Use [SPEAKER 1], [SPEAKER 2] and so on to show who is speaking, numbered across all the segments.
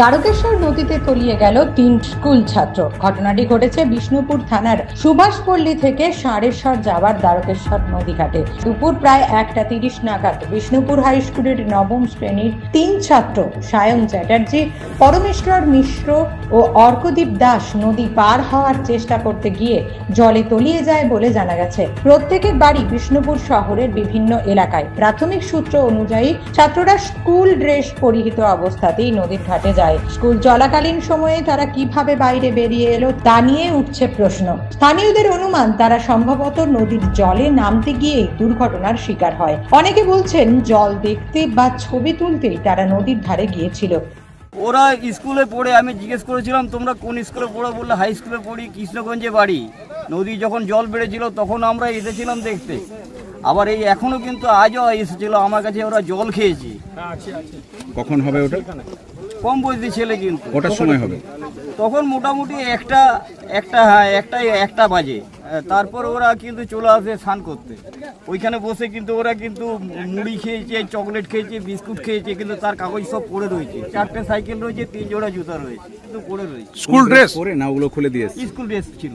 [SPEAKER 1] দ্বারকেশ্বর নদীতে তলিয়ে গেল তিন স্কুল ছাত্র। ঘটনাটি ঘটেছে বিষ্ণুপুর থানার সুভাষপল্লী থেকে সারেশ্বর যাওয়ার দ্বারকেশ্বর নদীঘাটে। দুপুর প্রায় একটা তিরিশ নাগাদ বিষ্ণুপুর হাই স্কুলের নবম শ্রেণির তিন ছাত্র সায়ন চ্যাটার্জি, পরমেশ্বর মিশ্র ও অর্কদীপ দাস নদী পার হওয়ার চেষ্টা করতে গিয়ে জলে তলিয়ে যায় বলে জানা গেছে। প্রত্যেকের বাড়ি বিষ্ণুপুর শহরের বিভিন্ন এলাকায়। প্রাথমিক সূত্র অনুযায়ী ছাত্ররা স্কুল ড্রেস পরিহিত অবস্থাতেই নদীর ঘাটে যায় স্কুল চলাকালীন সময়ে তারা কীভাবে বাইরে বেরিয়ে এলো তা নিয়ে উঠছে প্রশ্ন। স্থানীয়দের অনুমান, তারা সম্ভবত নদীর জলে নামতে গিয়ে দুর্ঘটনার শিকার হয়। অনেকে বলছেন, জল দেখতে বা ছবি তুলতেই তারা নদীর ধারে গিয়েছিল।
[SPEAKER 2] ওরা স্কুলে পড়ে, আমি জিজ্ঞেস করেছিলাম, তোমরা কোন স্কুলে পড়ো? বললে, হাই স্কুলে পড়ি, কৃষ্ণগঞ্জে বাড়ি। নদী যখন জল বেড়েছিল, তখন আমরা এসেছিলাম দেখতে। আবার এই এখনও কিন্তু আজও এসেছিল আমার কাছে ওরা জল খেয়েছে।
[SPEAKER 3] কখন হবে ওটা?
[SPEAKER 2] কম বয়সী ছেলে কিন্তু।
[SPEAKER 3] কটার সময় হবে?
[SPEAKER 2] তখন মোটামুটি একটা একটা হ্যাঁ একটা একটা বাজে। তারপর ওরা কিন্তু চলে আসে স্নান করতে। ওইখানে বসে কিন্তু ওরা কিন্তু মুড়ি খেয়েছে চকলেট খেয়েছে বিস্কুট খেয়েছে কিন্তু তার কাগজ সব পড়ে রয়েছে। চারটে সাইকেল রয়েছে তিন জোড়া জুতা রয়েছে কিন্তু পড়ে রয়েছে।
[SPEAKER 3] স্কুল ড্রেস পরে না ওগুলো খুলে দিয়েছে
[SPEAKER 2] স্কুল ড্রেস ছিল।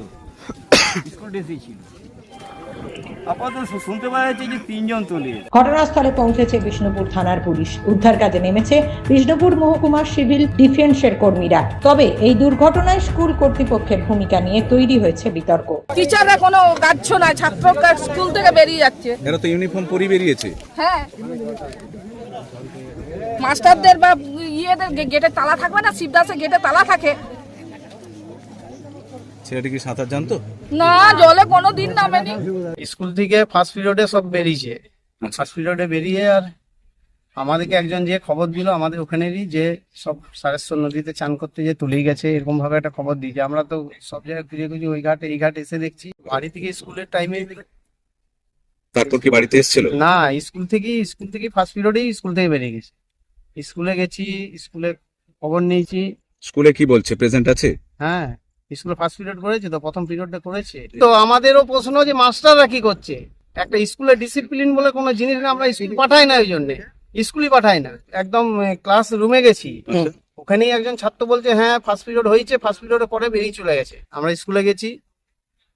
[SPEAKER 2] স্কুল ড্রেসই ছিল। আপাতত শুনতে পাওয়া যাচ্ছে যে তিনজন তলে
[SPEAKER 1] ঘটনাস্থলে পৌঁছেছে বিষ্ণুপুর থানার পুলিশ। উদ্ধার কাজে নেমেছে বিষ্ণুপুর মহকুমার সিভিল ডিফেন্সের কর্মীরা। তবে এই দুর্ঘটনায় স্কুল কর্তৃপক্ষের ভূমিকা নিয়ে তৈরি হয়েছে বিতর্ক।
[SPEAKER 4] টিচাররা কোনো গাচ্ছ না ছাত্ররা স্কুল থেকে বেরিয়ে যাচ্ছে।
[SPEAKER 3] এরা তো ইউনিফর্ম পরে বেরিয়েছে।
[SPEAKER 4] হ্যাঁ। মাস্টারদের বা ইয়েদের গেটে তালা থাকবে না শিবদাসে গেটে তালা থাকে।
[SPEAKER 3] ছেলেটি কি সাঁতার জানতো?
[SPEAKER 4] না জলে কোনো দিন নামেনি।
[SPEAKER 5] স্কুল থেকে ফার্স্ট পিরিয়ডে সব বেরিয়েছে। ফার্স্ট পিরিয়ডে বেরিয়ে আর আমাদেরকে একজন যে খবর দিল আমাদের ওখানেরই যে সব সারেশ্বর নদীতে চান করতে যে তুলেই গেছে এরকম ভাবে একটা খবর দিয়েছে। আমরা তো সব জায়গায় খুঁজে খুঁজে ওই ঘাটে এই ঘাটে এসে দেখছি। বাড়ি থেকে স্কুলের টাইমে
[SPEAKER 3] তারপর কি বাড়িতে এসেছিল?
[SPEAKER 5] না স্কুল থেকেই স্কুল থেকে ফার্স্ট পিরিয়ডেই স্কুল থেকে বেরিয়ে গেছে। স্কুলে গেছি স্কুলে খবর নিয়েছি।
[SPEAKER 3] স্কুলে কি বলছে? প্রেজেন্ট আছে?
[SPEAKER 5] হ্যাঁ। স্কুলে ফার্স্ট পিরিয়ড করেছে তো প্রথম পিরিয়ডটা করেছে। তো আমাদেরও প্রশ্ন যে মাস্টাররা কি করছে? একটা স্কুলে ডিসিপ্লিন বলে কোনো জিনিস না আমরা স্কুল পাঠাই না ওই জন্যে। স্কুলই পাঠাই না। একদম ক্লাস রুমে গেছি। ওখানেই একজন ছাত্র বলছে হ্যাঁ ফার্স্ট পিরিয়ড হয়েছে ফার্স্ট পিরিয়ডে পরে বেরিয়ে চলে গেছে। আমরা স্কুলে গেছি।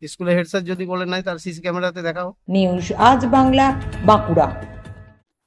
[SPEAKER 5] স্কুলে হেড স্যার যদি বলে নাই তার সিসি ক্যামেরাতে দেখাও।
[SPEAKER 1] নিউজ আজ বাংলা বাঁকুড়া।